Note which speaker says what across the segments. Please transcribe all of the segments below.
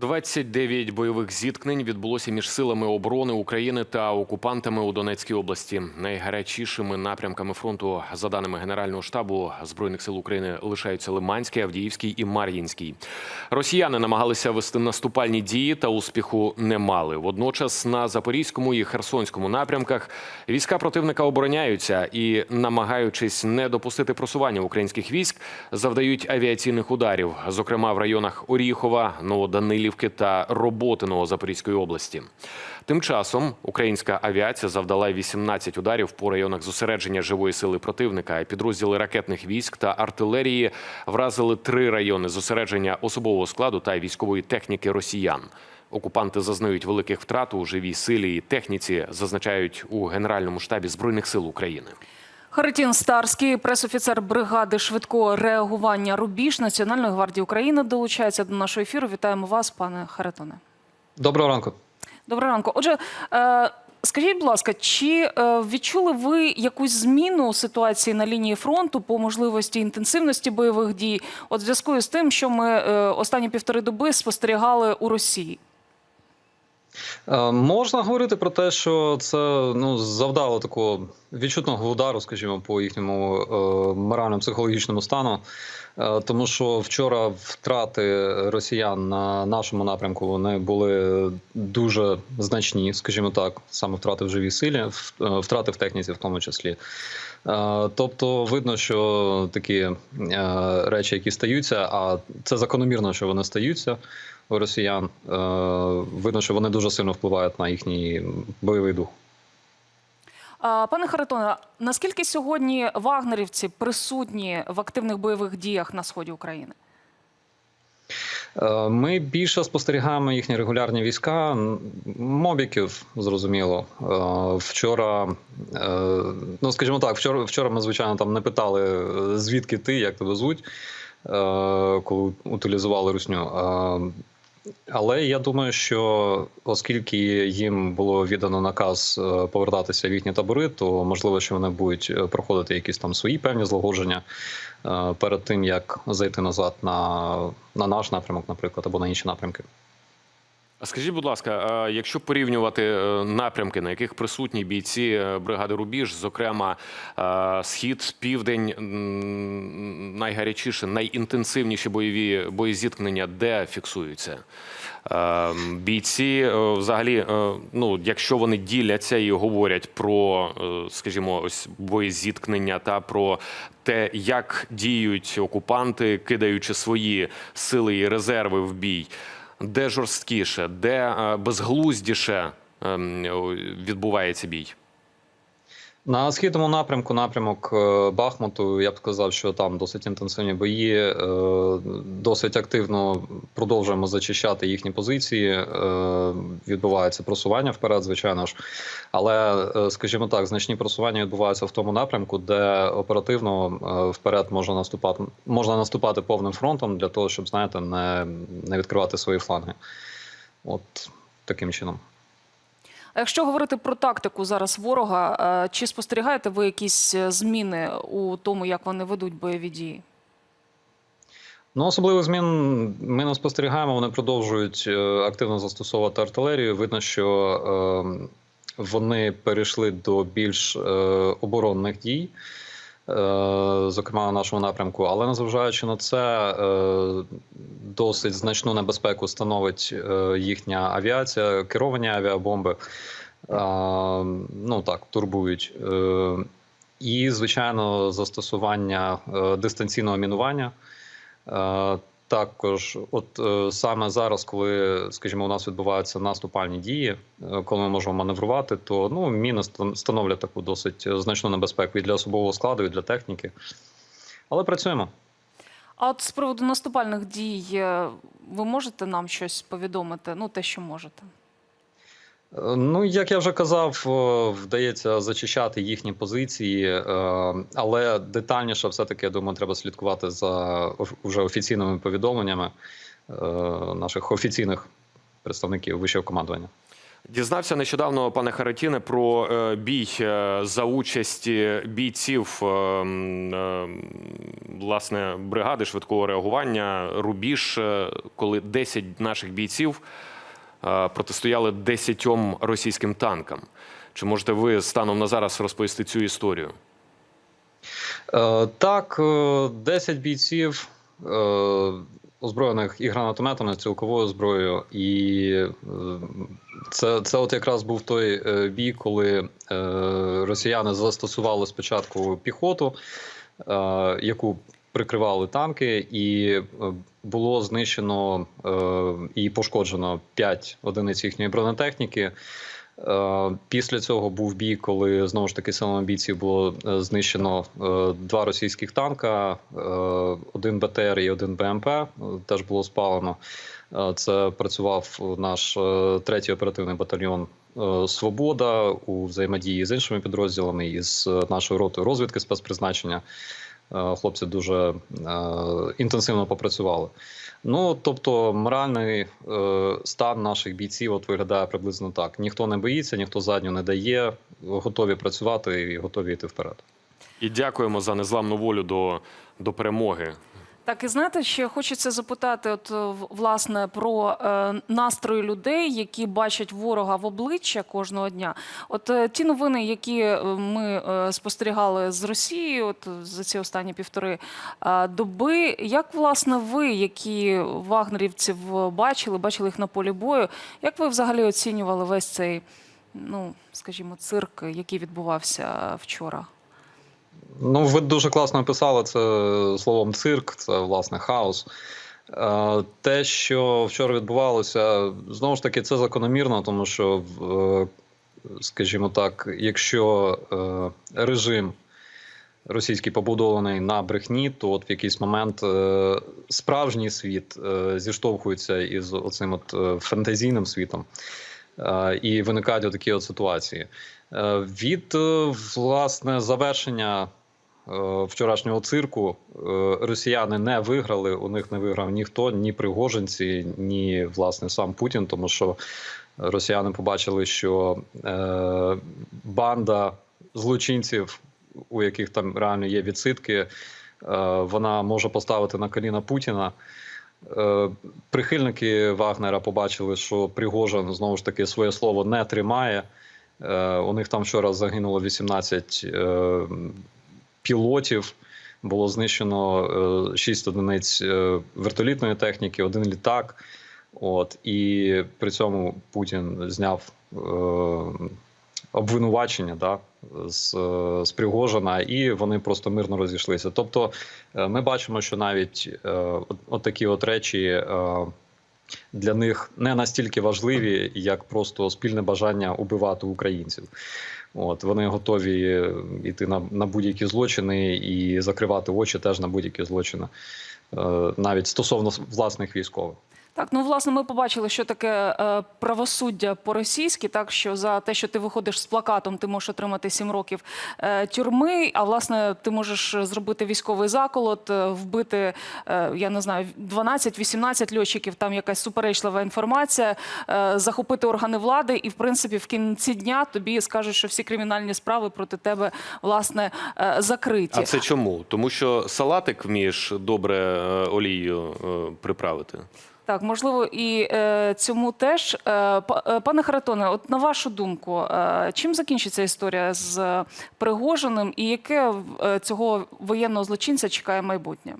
Speaker 1: 29 бойових зіткнень відбулося між силами оборони України та окупантами у Донецькій області. Найгарячішими напрямками фронту, за даними Генерального штабу збройних сил України, лишаються Лиманський, Авдіївський і Мар'їнський. Росіяни намагалися вести наступальні дії та успіху не мали. Водночас на запорізькому і херсонському напрямках війська противника обороняються і, намагаючись не допустити просування українських військ, завдають авіаційних ударів, зокрема в районах Оріхова, Новоданилівки та Роботиного Запорізької області. Тим часом українська авіація завдала 18 ударів по районах зосередження живої сили противника. Підрозділи ракетних військ та артилерії вразили три райони зосередження особового складу та військової техніки росіян. Окупанти зазнають великих втрат у живій силі і техніці, зазначають у Генеральному штабі збройних сил України.
Speaker 2: Харитін Старський, пресофіцер бригади швидкого реагування Рубіж Національної гвардії України, долучається до нашого ефіру. Вітаємо вас, пане Харитоне.
Speaker 3: Доброго ранку.
Speaker 2: Доброго ранку. Отже, е, скажіть, будь ласка, чи е, відчули ви якусь зміну ситуації на лінії фронту по можливості інтенсивності бойових дій? От в зв'язку з тим, що ми е, останні півтори доби спостерігали у Росії?
Speaker 3: Е, Можна говорити про те, що це ну завдало такого відчутного удару, скажімо, по їхньому е, морально-психологічному стану. Е, тому що вчора втрати росіян на нашому напрямку вони були дуже значні, скажімо так, саме втрати в живій силі, е, втрати в техніці, в тому числі. Е, Тобто, видно, що такі е, речі, які стаються, а це закономірно, що вони стаються росіян. Е, Видно, що вони дуже сильно впливають на їхній бойовий дух.
Speaker 2: Пане Харитоне, наскільки сьогодні вагнерівці присутні в активних бойових діях на сході України?
Speaker 3: Е, Ми більше спостерігаємо їхні регулярні війська, мобіків, зрозуміло. Е, Вчора, ну скажімо так, вчора, вчора ми, звичайно, там не питали, звідки ти, як тебе звуть, коли утилізували русню. Але я думаю, що оскільки їм було віддано наказ е, повертатися в їхні табори, то можливо, що вони будуть е, проходити якісь там свої певні злагодження е, перед тим, як зайти назад на, на наш напрямок, наприклад, або на інші напрямки.
Speaker 1: А Скажіть, будь ласка, якщо порівнювати е, напрямки, на яких присутні бійці е, бригади Рубіж, зокрема е, схід, південь, найгарячіше, найінтенсивніші бойові боєзіткнення, де фіксуються? Бійці, взагалі, ну якщо вони діляться і говорять про, скажімо, ось боєзіткнення та про те, як діють окупанти, кидаючи свої сили і резерви в бій де жорсткіше, де е, безглуздіше ем, відбувається бій?
Speaker 3: На східному напрямку, напрямок е, Бахмуту, я б сказав, що там досить інтенсивні бої. е, Досить активно продовжуємо зачищати їхні позиції. е, Відбувається просування вперед, звичайно ж. Але, скажімо так, значні просування відбуваються в тому напрямку, де оперативно вперед можна наступати, можна наступати повним фронтом для того, щоб знаєте, не, не відкривати свої фланги. От таким чином.
Speaker 2: Якщо говорити про тактику зараз ворога, е, чи спостерігаєте ви якісь е, зміни у тому, як вони ведуть бойові дії?
Speaker 3: Ну, особливих змін ми не спостерігаємо. Вони продовжують е, активно застосовувати артилерію. Видно, що е, вони перейшли до більш оборонних дій, зокрема на нашому напрямку. Але незважаючи на це, е, досить значну небезпеку становить е, їхня авіація, керовані авіабомби. Е, ну так, турбують. Е, і, звичайно, застосування е, дистанційного мінування. Також, от е, саме зараз, коли, скажімо, у нас відбуваються наступальні дії, е, коли ми можемо маневрувати, то ну міни становлять таку досить значну небезпеку і для особового складу, і для техніки. Але працюємо.
Speaker 2: А от з приводу наступальних дій е, ви можете нам щось повідомити? Ну, те, що можете.
Speaker 3: Ну, як я вже казав, вдається зачищати їхні позиції, е, але детальніше, все-таки, я думаю, треба слідкувати за вже офіційними повідомленнями е, наших офіційних представників вищого командування.
Speaker 1: Дізнався нещодавно, пане Харатіне, про е, бій за участі бійців власне бригади швидкого реагування Рубіж, коли 10 наших бійців протистояли 10 російським танкам. Чи можете ви станом на зараз розповісти цю історію?
Speaker 3: Е, Так, е, 10 бійців е, озброєних і гранатометами, цілковою зброєю. І е, це, це от якраз був той е, бій, коли е, росіяни застосували спочатку піхоту, е, яку прикривали танки, і е, було знищено е, і пошкоджено 5 одиниць їхньої бронетехніки. Е, Після цього був бій, коли знову ж таки силами бійців було знищено два російських танка, один БТР і один БМП. Теж було спалено. Це працював наш третій оперативний батальйон Свобода у взаємодії з іншими підрозділами і з нашою ротою розвідки спецпризначення. Е, Хлопці дуже е, інтенсивно попрацювали. Ну тобто, моральний е, стан наших бійців от виглядає приблизно так: ніхто не боїться, ніхто задню не дає, готові працювати і готові йти вперед.
Speaker 1: І дякуємо за незламну волю до, до перемоги.
Speaker 2: Так, і знаєте, ще хочеться запитати, от е, власне про е, настрої людей, які бачать ворога в обличчя кожного дня. От е, ті новини, які е, ми е, спостерігали з Росії, от за ці останні півтори е, доби. Як власне ви, які вагнерівців бачили, бачили їх на полі бою, як ви взагалі оцінювали весь цей, ну скажімо, цирк, який відбувався вчора?
Speaker 3: Ну, ви дуже класно описали це словом цирк, це власне хаос. Е, Те, що вчора відбувалося, знову ж таки, це закономірно, тому що, е, скажімо так, якщо е, режим російський побудований на брехні, то от в якийсь момент справжній світ зіштовхується із оцим от фантазійним світом. І виникають такі от ситуації. Від власне завершення вчорашнього цирку е, росіяни не виграли. У них не виграв ніхто, ні пригожинці, ні власне сам Путін, тому що росіяни побачили, що е, банда злочинців, у яких там реально є відсидки, е, вона може поставити на коліна Путіна. Е, Прихильники Вагнера побачили, що Пригожин знову ж таки своє слово не тримає. Е, У них там вчора загинуло 18 е, пілотів. Було знищено 6 одиниць е, вертолітної техніки, один літак. От і при цьому Путін зняв е, обвинувачення да, з, е, з Пригожина, і вони просто мирно розійшлися. Тобто, е, ми бачимо, що навіть е, от, от такі от речі е, для них не настільки важливі, як просто спільне бажання убивати українців. От вони готові йти на, на будь-які злочини і закривати очі теж на будь-які злочини, е, навіть стосовно власних військових.
Speaker 2: Так, ну власне, ми побачили, що таке е, правосуддя по-російськи, так що за те, що ти виходиш з плакатом, ти можеш отримати 7 років е, тюрми. А власне, ти можеш зробити військовий заколот, е, вбити е, я не знаю 12-18 льотчиків. Там якась суперечлива інформація, е, захопити органи влади, і в принципі в кінці дня тобі скажуть, що всі кримінальні справи проти тебе власне е, закриті.
Speaker 1: А це чому? Тому що салатик вмієш добре е, олією е, приправити.
Speaker 2: Так, можливо, і е, цьому теж. Е, е, пане Харатоне, от на вашу думку, е, чим закінчиться історія з е, Пригожиним і яке е, цього воєнного злочинця чекає майбутнє?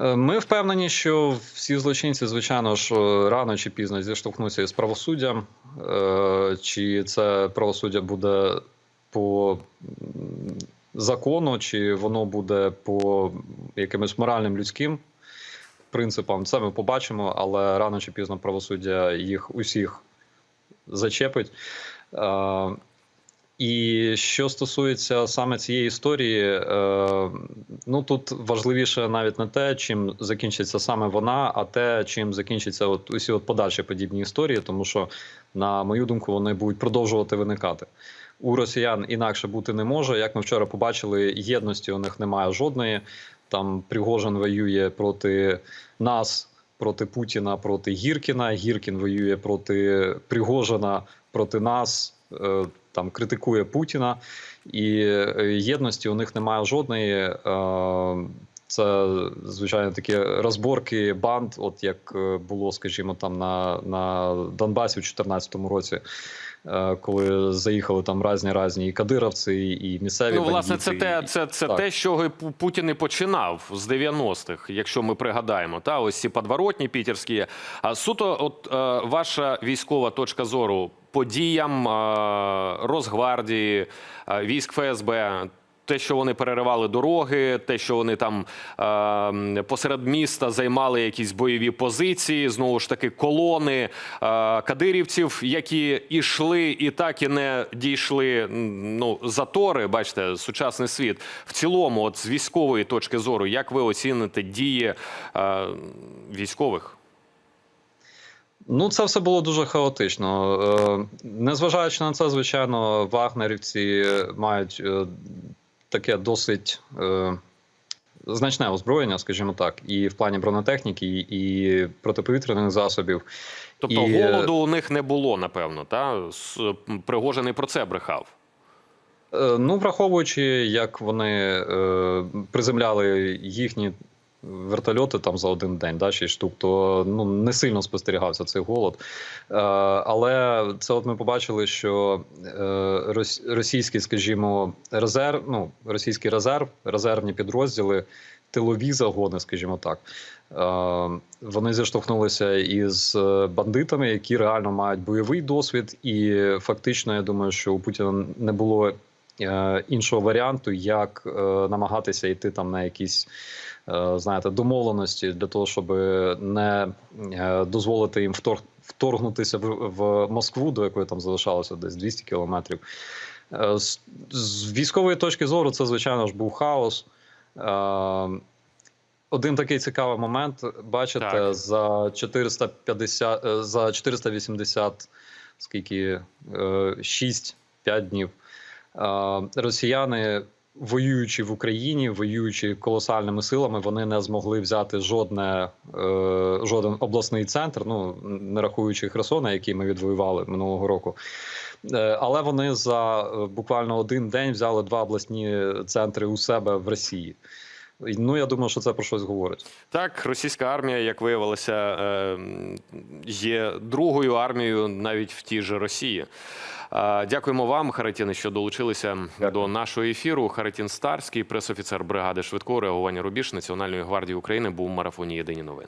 Speaker 3: Е, Ми впевнені, що всі злочинці, звичайно ж, рано чи пізно зіштовхнуться із правосуддям. Чи це правосуддя буде по закону, чи воно буде по якимось моральним людським принципам, це ми побачимо, але рано чи пізно правосуддя їх усіх зачепить. Е, І що стосується саме цієї історії, е, ну тут важливіше навіть не те, чим закінчиться саме вона, а те, чим закінчаться от усі от подальші подібні історії, тому що, на мою думку, вони будуть продовжувати виникати. У росіян інакше бути не може. Як ми вчора побачили, єдності у них немає жодної. Там Пригожин воює проти нас, проти Путіна, проти Гіркіна. Гіркін воює проти Пригожина, проти нас. е, Там критикує Путіна, і е, єдності у них немає жодної. Це звичайно такі розборки банд, от як е, було, скажімо, там на, на Донбасі у 2014 році, е, коли заїхали там різні різні і кадировці, і місцеві
Speaker 1: Ну, власне, це те, це, це
Speaker 3: Так.
Speaker 1: те, Пу- Путін і починав з 90-х, якщо ми пригадаємо. Та ось ці подворотні пітерські. А суто, от е, ваша військова точка зору подіям Росгвардії, військ ФСБ. Те, що вони переривали дороги, те, що вони там е, посеред міста займали якісь бойові позиції, знову ж таки, колони е, кадирівців, які ішли і так і не дійшли. Ну, затори, бачите, сучасний світ. В цілому, от з військової точки зору, як ви оціните дії е, військових?
Speaker 3: Ну, це все було дуже хаотично. Е, Незважаючи на це, звичайно, вагнерівці мають е, таке досить е, значне озброєння, скажімо так, і в плані бронетехніки, і протиповітряних засобів.
Speaker 1: Тобто
Speaker 3: І, е,
Speaker 1: голоду у них не було, напевно, та Пригожин і про це брехав.
Speaker 3: Е, Ну, враховуючи, як вони е, приземляли їхні вертольоти там за один день, да, шість штук, то ну не сильно спостерігався цей голод. Е, але це от ми побачили, що е, російський, скажімо, резерв, ну російський резерв, резервні підрозділи, тилові загони, скажімо так. Е, Вони зіштовхнулися із е, бандитами, які реально мають бойовий досвід, і фактично, я думаю, що у Путіна не було е, іншого варіанту, як намагатися йти там на якісь. Е, Знаєте, домовленості для того, щоб не е, дозволити їм втор- вторгнутися в, в Москву, до якої там залишалося десь 200 кілометрів. Е, З, з військової точки зору, це звичайно ж був хаос. Один такий цікавий момент. Бачите,
Speaker 1: Так.
Speaker 3: за 450, е, за 480, скільки 6-5 днів. Росіяни, воюючи в Україні, воюючи колосальними силами, вони не змогли взяти жодне, е, жоден обласний центр, ну не рахуючи Херсона, який ми відвоювали минулого року. Е, Але вони за е, буквально один день взяли два обласні центри у себе в Росії. Ну я думаю, що це про щось говорить.
Speaker 1: Так, російська армія, як виявилося, е, є другою армією навіть в тій же Росії. Дякуємо вам, Харатіни, що долучилися
Speaker 3: Дякую.
Speaker 1: до нашого ефіру. Харатін Старський, пресофіцер бригади швидкого реагування Рубіж Національної гвардії України, був в марафоні Єдині новини.